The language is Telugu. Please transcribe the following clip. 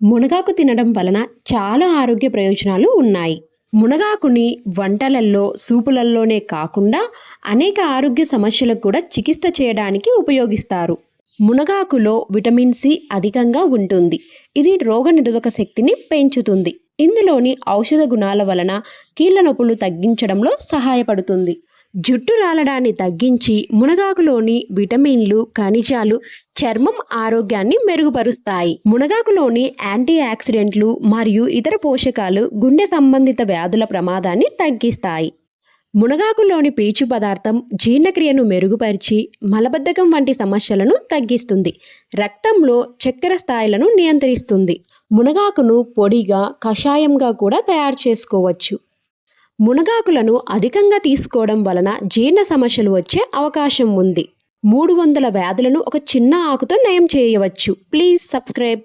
మునగాకు తినడం వలన చాలా ఆరోగ్య ప్రయోజనాలు ఉన్నాయి. మునగాకుని వంటలల్లో సూపులల్లోనే కాకుండా అనేక ఆరోగ్య సమస్యలకు కూడా చికిత్స చేయడానికి ఉపయోగిస్తారు. మునగాకులో విటమిన్ సి అధికంగా ఉంటుంది. ఇది రోగనిరోధక శక్తిని పెంచుతుంది. ఇందులోని ఔషధ గుణాల వలన కీళ్ళ నొప్పులు తగ్గించడంలో సహాయపడుతుంది. జుట్టు రాలడాన్ని తగ్గించి మునగాకులోని విటమిన్లు ఖనిజాలు చర్మం ఆరోగ్యాన్ని మెరుగుపరుస్తాయి. మునగాకులోని యాంటీ ఆక్సిడెంట్లు మరియు ఇతర పోషకాలు గుండె సంబంధిత వ్యాధుల ప్రమాదాన్ని తగ్గిస్తాయి. మునగాకులోని పీచు పదార్థం జీర్ణక్రియను మెరుగుపరిచి మలబద్ధకం వంటి సమస్యలను తగ్గిస్తుంది. రక్తంలో చక్కెర స్థాయిలను నియంత్రిస్తుంది. మునగాకును పొడిగా కషాయంగా కూడా తయారు చేసుకోవచ్చు. మునగాకులను అధికంగా తీసుకోవడం వలన జీర్ణ సమస్యలు వచ్చే అవకాశం ఉంది. మూడు వందల వ్యాధులను ఒక చిన్న ఆకుతో నయం చేయవచ్చు. Please subscribe.